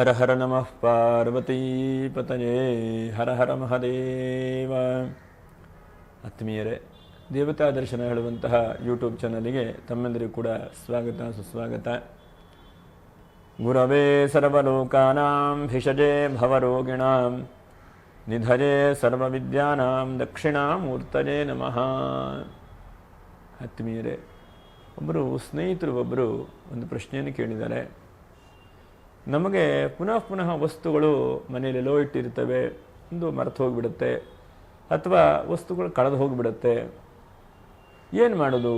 ಹರ ಹರ ನಮಃ ಪಾರ್ವತೀಪತಯೇ ಹರ ಹರ ಮಹದೇವ. ಆತ್ಮೀಯರೇ, ದೇವತಾ ದರ್ಶನ ಹೇಳುವಂತಹ ಯೂಟ್ಯೂಬ್ ಚಾನಲಿಗೆ ತಮ್ಮೆಲ್ಲರಿಗೂ ಕೂಡ ಸ್ವಾಗತ, ಸುಸ್ವಾಗತ. ಗುರವೇ ಸರ್ವಲೋಕಾನಾಂ ಭಿಷಜೇ ಭವರೋಗಿಣಾಂ, ನಿಧಜೇ ಸರ್ವವಿದ್ಯಾನಾಂ, ದಕ್ಷಿಣಾಮೂರ್ತಜೇ ನಮಃ. ಆತ್ಮೀಯರೇ ಒಬ್ಬರು ಸ್ನೇಹಿತರು ಒಬ್ಬರು ಒಂದು ಪ್ರಶ್ನೆಯನ್ನು ಕೇಳಿದ್ದಾರೆ. ನಮಗೆ ಪುನಃ ಪುನಃ ವಸ್ತುಗಳು ಮನೆಯಲ್ಲಿ ಲೋ ಇಟ್ಟಿರ್ತವೆ ಒಂದು ಮರೆತು ಹೋಗಿಬಿಡುತ್ತೆ, ಅಥವಾ ವಸ್ತುಗಳು ಕಳೆದು ಹೋಗಿಬಿಡುತ್ತೆ. ಏನು ಮಾಡೋದು?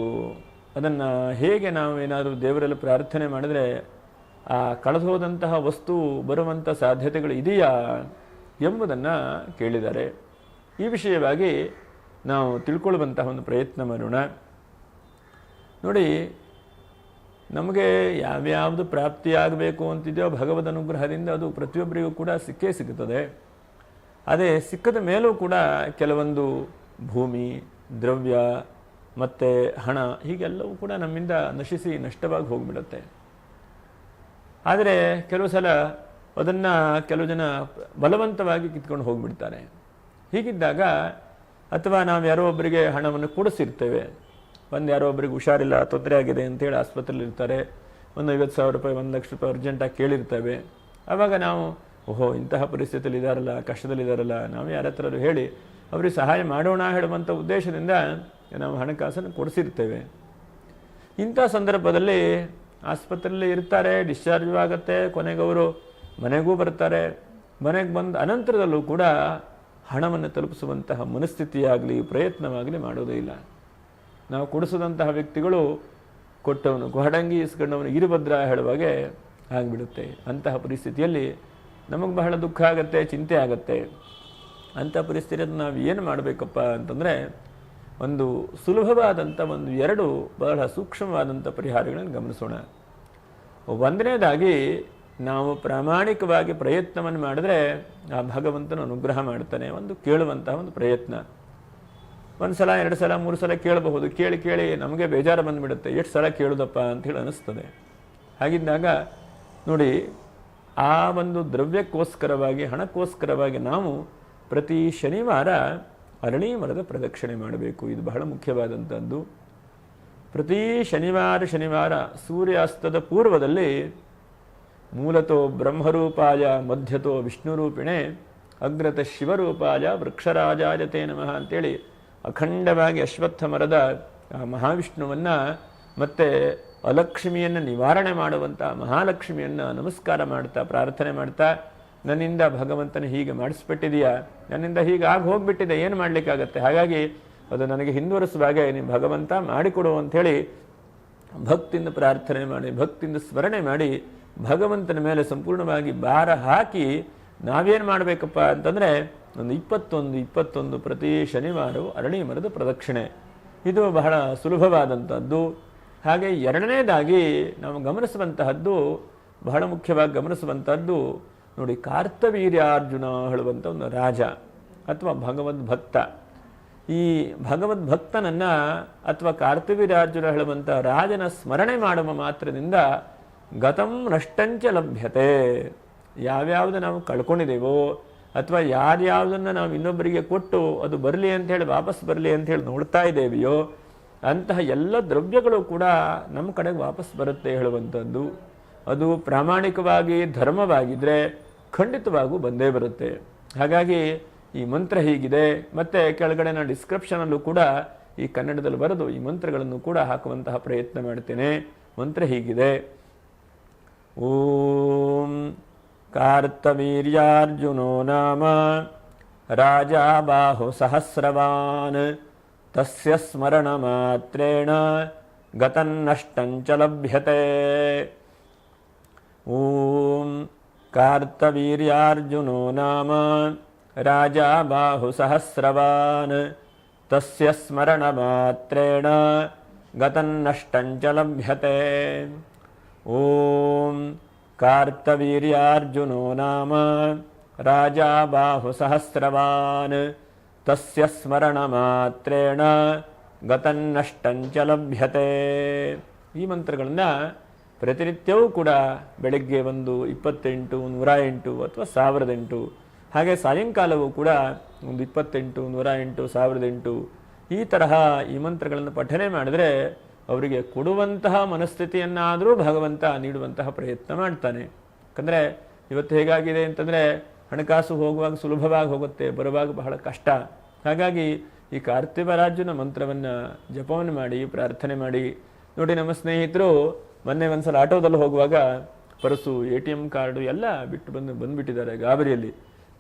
ಅದನ್ನು ಹೇಗೆ ನಾವು ಏನಾದರೂ ದೇವರಲ್ಲಿ ಪ್ರಾರ್ಥನೆ ಮಾಡಿದರೆ ಆ ಕಳೆದು ಹೋದಂತಹ ವಸ್ತು ಬರುವಂಥ ಸಾಧ್ಯತೆಗಳು ಇದೆಯಾ ಎಂಬುದನ್ನು ಕೇಳಿದ್ದಾರೆ ಈ ವಿಷಯವಾಗಿ ನಾವು ತಿಳ್ಕೊಳ್ಳುವಂತಹ ಒಂದು ಪ್ರಯತ್ನ ಮಾಡೋಣ. ನೋಡಿ ನಮಗೆ ಯಾವ್ಯಾವುದು ಪ್ರಾಪ್ತಿಯಾಗಬೇಕು ಅಂತಿದೆಯೋ ಭಗವದ್ ಅನುಗ್ರಹದಿಂದ ಅದು ಪ್ರತಿಯೊಬ್ಬರಿಗೂ ಕೂಡ ಸಿಕ್ಕೇ ಸಿಗುತ್ತದೆ. ಅದೇ ಸಿಕ್ಕದ ಮೇಲೂ ಕೂಡ ಕೆಲವೊಂದು ಭೂಮಿ, ದ್ರವ್ಯ ಮತ್ತು ಹಣ ಹೀಗೆಲ್ಲವೂ ಕೂಡ ನಮ್ಮಿಂದ ನಶಿಸಿ ನಷ್ಟವಾಗಿ ಹೋಗಿಬಿಡುತ್ತೆ. ಆದರೆ ಕೆಲವು ಸಲ ಅದನ್ನು ಕೆಲವು ಜನ ಬಲವಂತವಾಗಿ ಕಿತ್ಕೊಂಡು ಹೋಗಿಬಿಡ್ತಾರೆ. ಹೀಗಿದ್ದಾಗ ಅಥವಾ ನಾವು ಯಾರೋ ಒಬ್ಬರಿಗೆ ಹಣವನ್ನು ಕೊಡಿಸಿರ್ತೇವೆ. ಒಂದು ಯಾರೋ ಒಬ್ಬರಿಗೆ ಹುಷಾರಿಲ್ಲ, ತೊಂದರೆ ಆಗಿದೆ ಅಂತೇಳಿ ಆಸ್ಪತ್ರೆಯಲ್ಲಿ ಇರ್ತಾರೆ. ಒಂದು ಐವತ್ತು ಸಾವಿರ ರೂಪಾಯಿ, ಒಂದು ಲಕ್ಷ ರೂಪಾಯಿ ಅರ್ಜೆಂಟಾಗಿ ಕೇಳಿರ್ತವೆ. ಆವಾಗ ನಾವು, ಓಹೋ, ಇಂತಹ ಪರಿಸ್ಥಿತಿಯಲ್ಲಿ ಇದಾರಲ್ಲ ಕಷ್ಟದಲ್ಲಿದ್ದಾರಲ್ಲ ನಾವು ಯಾರ ಹತ್ರ ಹೇಳಿ, ಅವರಿಗೆ ಸಹಾಯ ಮಾಡೋಣ ಹೇಳುವಂಥ ಉದ್ದೇಶದಿಂದ ನಾವು ಹಣಕಾಸನ್ನು ಕೊಡಿಸಿರ್ತೇವೆ. ಇಂಥ ಸಂದರ್ಭದಲ್ಲಿ ಆಸ್ಪತ್ರೆಯಲ್ಲಿ ಇರ್ತಾರೆ, ಡಿಸ್ಚಾರ್ಜ್ ಆಗುತ್ತೆ, ಕೊನೆಗೆ ಅವರು ಮನೆಗೂ ಬರ್ತಾರೆ. ಮನೆಗೆ ಬಂದ ಅನಂತರದಲ್ಲೂ ಕೂಡ ಹಣವನ್ನು ತಲುಪಿಸುವಂತಹ ಮನಸ್ಥಿತಿಯಾಗಲಿ, ಪ್ರಯತ್ನವಾಗಲಿ ಮಾಡೋದೇ ಇಲ್ಲ. ನಾವು ಕೊಡಿಸಿದಂತಹ ವ್ಯಕ್ತಿಗಳು ಕೊಟ್ಟವನು ಗುಹಡಂಗಿ ಇಸ್ಕೊಂಡವನು ಇರುಭದ್ರ ಹೇಳುವಾಗೆ ಆಗಿಬಿಡುತ್ತೆ. ಅಂತಹ ಪರಿಸ್ಥಿತಿಯಲ್ಲಿ ನಮಗೆ ಬಹಳ ದುಃಖ ಆಗುತ್ತೆ, ಚಿಂತೆ ಆಗುತ್ತೆ. ಅಂಥ ಪರಿಸ್ಥಿತಿಯನ್ನು ನಾವು ಏನು ಮಾಡಬೇಕಪ್ಪ ಅಂತಂದರೆ, ಒಂದು ಸುಲಭವಾದಂಥ ಒಂದು ಎರಡು ಬಹಳ ಸೂಕ್ಷ್ಮವಾದಂಥ ಪರಿಹಾರಗಳನ್ನು ಗಮನಿಸೋಣ. ಒಂದನೇದಾಗಿ, ನಾವು ಪ್ರಾಮಾಣಿಕವಾಗಿ ಪ್ರಯತ್ನವನ್ನು ಮಾಡಿದ್ರೆ ಆ ಭಗವಂತನ ಅನುಗ್ರಹ ಮಾಡ್ತಾನೆ, ಒಂದು ಕೇಳುವಂತಹ ಒಂದು ಪ್ರಯತ್ನ. ಒಂದು ಸಲ, ಎರಡು ಸಲ, ಮೂರು ಸಲ ಕೇಳಬಹುದು. ಕೇಳಿ ಕೇಳಿ ನಮಗೆ ಬೇಜಾರು ಬಂದುಬಿಡುತ್ತೆ. ಎಷ್ಟು ಸಲ ಕೇಳುದಪ್ಪ ಅಂತೇಳಿ ಅನಿಸ್ತದೆ ಹಾಗಿದ್ದಾಗ ನೋಡಿ, ಆ ಒಂದು ದ್ರವ್ಯಕ್ಕೋಸ್ಕರವಾಗಿ, ಹಣಕ್ಕೋಸ್ಕರವಾಗಿ ನಾವು ಪ್ರತಿ ಶನಿವಾರ ಅರಣಿ ಮರದ ಪ್ರದಕ್ಷಿಣೆ ಮಾಡಬೇಕು. ಇದು ಬಹಳ ಮುಖ್ಯವಾದಂಥದ್ದು ಪ್ರತಿ ಶನಿವಾರ ಶನಿವಾರ ಸೂರ್ಯಾಸ್ತದ ಪೂರ್ವದಲ್ಲಿ ಮೂಲತೋ ಬ್ರಹ್ಮರೂಪಾಯ, ಮಧ್ಯತೋ ವಿಷ್ಣುರೂಪಿಣೆ, ಅಗ್ರತ ಶಿವರೂಪಾಯ, ವೃಕ್ಷರಾಜಾಯತೆ ನಮಃ ಅಂತೇಳಿ ಅಖಂಡವಾಗಿ ಅಶ್ವತ್ಥ ಮರದ ಮಹಾವಿಷ್ಣುವನ್ನು ಮತ್ತೆ ಅಲಕ್ಷ್ಮಿಯನ್ನು ನಿವಾರಣೆ ಮಾಡುವಂಥ ಮಹಾಲಕ್ಷ್ಮಿಯನ್ನು ನಮಸ್ಕಾರ ಮಾಡ್ತಾ, ಪ್ರಾರ್ಥನೆ ಮಾಡ್ತಾ, ನನ್ನಿಂದ ಭಗವಂತನ ಹೀಗೆ ಮಾಡಿಸ್ಬಿಟ್ಟಿದೆಯಾ, ನನ್ನಿಂದ ಹೀಗೆ ಆಗಿ ಹೋಗ್ಬಿಟ್ಟಿದೆ, ಏನು ಮಾಡಲಿಕ್ಕಾಗತ್ತೆ? ಹಾಗಾಗಿ ಅದು ನನಗೆ ಹಿಂದುವರಿಸುವಾಗೆ ನೀನು ಭಗವಂತ ಮಾಡಿಕೊಡು ಅಂಥೇಳಿ ಭಕ್ತಿಯಿಂದ ಪ್ರಾರ್ಥನೆ ಮಾಡಿ, ಭಕ್ತಿಯಿಂದ ಸ್ಮರಣೆ ಮಾಡಿ ಭಗವಂತನ ಮೇಲೆ ಸಂಪೂರ್ಣವಾಗಿ ಭಾರ ಹಾಕಿ ನಾವೇನು ಮಾಡಬೇಕಪ್ಪ ಅಂತಂದರೆ ಒಂದು ಇಪ್ಪತ್ತೊಂದು ಇಪ್ಪತ್ತೊಂದು ಪ್ರತಿ ಶನಿವಾರವು ಅರಣಿ ಮರದ ಪ್ರದಕ್ಷಿಣೆ. ಇದು ಬಹಳ ಸುಲಭವಾದಂಥದ್ದು. ಹಾಗೆ ಎರಡನೇದಾಗಿ ನಾವು ಗಮನಿಸುವಂತಹದ್ದು, ಬಹಳ ಮುಖ್ಯವಾಗಿ ಗಮನಿಸುವಂಥದ್ದು ನೋಡಿ ಕಾರ್ತವೀರ್ಯಾರ್ಜುನ ಹೇಳುವಂಥ ಒಂದು ರಾಜ ಅಥವಾ ಭಗವದ್ಭಕ್ತ. ಈ ಭಗವದ್ಭಕ್ತನನ್ನು ಅಥವಾ ಕಾರ್ತವೀರ್ಯಾರ್ಜುನ ಹೇಳುವಂಥ ರಾಜನ ಸ್ಮರಣೆ ಮಾಡುವ ಮಾತ್ರದಿಂದ ಗತಂ ನಷ್ಟಂಚ ಲಭ್ಯತೆ. ಯಾವ್ಯಾವುದು ನಾವು ಕಳ್ಕೊಂಡಿದ್ದೇವೋ ಅಥವಾ ಯಾರ್ಯಾವುದನ್ನು ನಾವು ಇನ್ನೊಬ್ಬರಿಗೆ ಕೊಟ್ಟು ಅದು ಬರಲಿ ಅಂತ ಹೇಳಿ ವಾಪಸ್ ಬರಲಿ ಅಂತ ಹೇಳಿ ನೋಡ್ತಾ ಇದ್ದೇವೆಯೋ, ಅಂತಹ ಎಲ್ಲ ದ್ರವ್ಯಗಳು ಕೂಡ ನಮ್ಮ ಕಡೆಗೆ ವಾಪಸ್ ಬರುತ್ತೆ ಹೇಳುವಂಥದ್ದು. ಅದು ಪ್ರಾಮಾಣಿಕವಾಗಿ ಧರ್ಮವಾಗಿದ್ದರೆ ಖಂಡಿತವಾಗೂ ಬಂದೇ ಬರುತ್ತೆ. ಹಾಗಾಗಿ ಈ ಮಂತ್ರ ಹೀಗಿದೆ, ಮತ್ತು ಕೆಳಗಡೆ ನಾನು ಡಿಸ್ಕ್ರಿಪ್ಷನಲ್ಲೂ ಕೂಡ ಈ ಕನ್ನಡದಲ್ಲಿ ಬರೆದು ಈ ಮಂತ್ರಗಳನ್ನು ಕೂಡ ಹಾಕುವಂತಹ ಪ್ರಯತ್ನ ಮಾಡ್ತೇನೆ. ಮಂತ್ರ ಹೀಗಿದೆ. ಓಂ कार्तवीर्यार्जुनो नाम राजा बाहुसहस्रवान् तस्य स्मरणमात्रेण गतन्नष्टञ्च लभ्यते ॐ कार्तवीर्यार्जुनो नाम राजा बाहुसहस्रवान् तस्य स्मरणमात्रेण गतन्नष्टञ्च लभ्यते ॐ कार्तवीर्यार्जुनो नाम राजा बाहुसहस्रवान् तस्य ಸ್ಮರಣಮಾತ್ರೇಣ ಗತನ್ನಷ್ಟಂಚ ಲಭ್ಯತೆ ಈ ಮಂತ್ರಗಳನ್ನು ಪ್ರತಿನಿತ್ಯವೂ ಕೂಡ ಬೆಳಗ್ಗೆ ಒಂದು ಇಪ್ಪತ್ತೆಂಟು ನೂರ ಎಂಟು ಅಥವಾ ಸಾವಿರದ ಎಂಟು ಹಾಗೆ ಸಾಯಂಕಾಲವೂ ಕೂಡ ಒಂದು ಇಪ್ಪತ್ತೆಂಟು ನೂರ ಎಂಟು ಸಾವಿರದ ಎಂಟು ಈ ತರಹ ಈ ಮಂತ್ರಗಳನ್ನು ಪಠನೆ ಮಾಡಿದ್ರೆ ಅವರಿಗೆ ಕೊಡುವಂತಹ ಮನಸ್ಥಿತಿಯನ್ನಾದರೂ ಭಗವಂತ ನೀಡುವಂತಹ ಪ್ರಯತ್ನ ಮಾಡ್ತಾನೆ. ಯಾಕಂದರೆ ಇವತ್ತು ಹೇಗಾಗಿದೆ ಅಂತಂದರೆ ಹಣಕಾಸು ಹೋಗುವಾಗ ಸುಲಭವಾಗಿ ಹೋಗುತ್ತೆ, ಬರುವಾಗ ಬಹಳ ಕಷ್ಟ. ಹಾಗಾಗಿ ಈ ಕಾರ್ತಿವರಾಜನ ಮಂತ್ರವನ್ನು ಜಪವನ್ನು ಮಾಡಿ, ಪ್ರಾರ್ಥನೆ ಮಾಡಿ, ನೋಡಿ ನಮ್ಮ ಸ್ನೇಹಿತರು ಮೊನ್ನೆ ಒಂದ್ಸಲ ಆಟೋದಲ್ಲಿ ಹೋಗುವಾಗ purse, A T M card ಎಲ್ಲ ಬಿಟ್ಟು ಬಂದು ಬಂದುಬಿಟ್ಟಿದ್ದಾರೆ ಗಾಬರಿಯಲ್ಲಿ.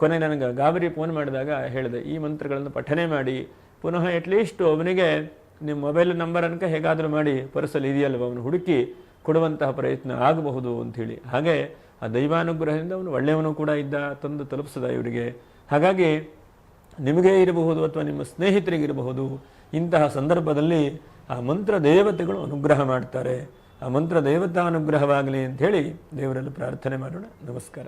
ಕೊನೆ ನನಗೆ ಗಾಬರಿ ಫೋನ್ ಮಾಡಿದಾಗ ಹೇಳಿದೆ, ಈ ಮಂತ್ರಗಳನ್ನು ಪಠನೆ ಮಾಡಿ, ಪುನಃ ಅಟ್ಲೀಸ್ಟ್ ಅವನಿಗೆ ನಿಮ್ಮ ಮೊಬೈಲ್ ನಂಬರ್ ಅನ್ಕ ಹೇಗಾದರೂ ಮಾಡಿ ಪರ್ಸಲ್ಲಿ ಇದೆಯಲ್ವ ಅವನು ಹುಡುಕಿ ಕೊಡುವಂತಹ ಪ್ರಯತ್ನ ಆಗಬಹುದು ಅಂಥೇಳಿ. ಹಾಗೆ ಆ ದೈವಾನುಗ್ರಹದಿಂದ ಅವನು ಒಳ್ಳೆಯವನು ಕೂಡ ಇದ್ದ, ತಂದು ತಲುಪಿಸದ ಇವರಿಗೆ. ಹಾಗಾಗಿ ನಿಮಗೇ ಇರಬಹುದು ಅಥವಾ ನಿಮ್ಮ ಸ್ನೇಹಿತರಿಗಿರಬಹುದು ಇಂತಹ ಸಂದರ್ಭದಲ್ಲಿ ಆ ಮಂತ್ರ ದೇವತೆಗಳು ಅನುಗ್ರಹ ಮಾಡ್ತಾರೆ. ಆ ಮಂತ್ರ ದೇವತಾ ಅನುಗ್ರಹವಾಗಲಿ ಅಂತ ಹೇಳಿ ದೇವರಲ್ಲಿ ಪ್ರಾರ್ಥನೆ ಮಾಡೋಣ. ನಮಸ್ಕಾರ.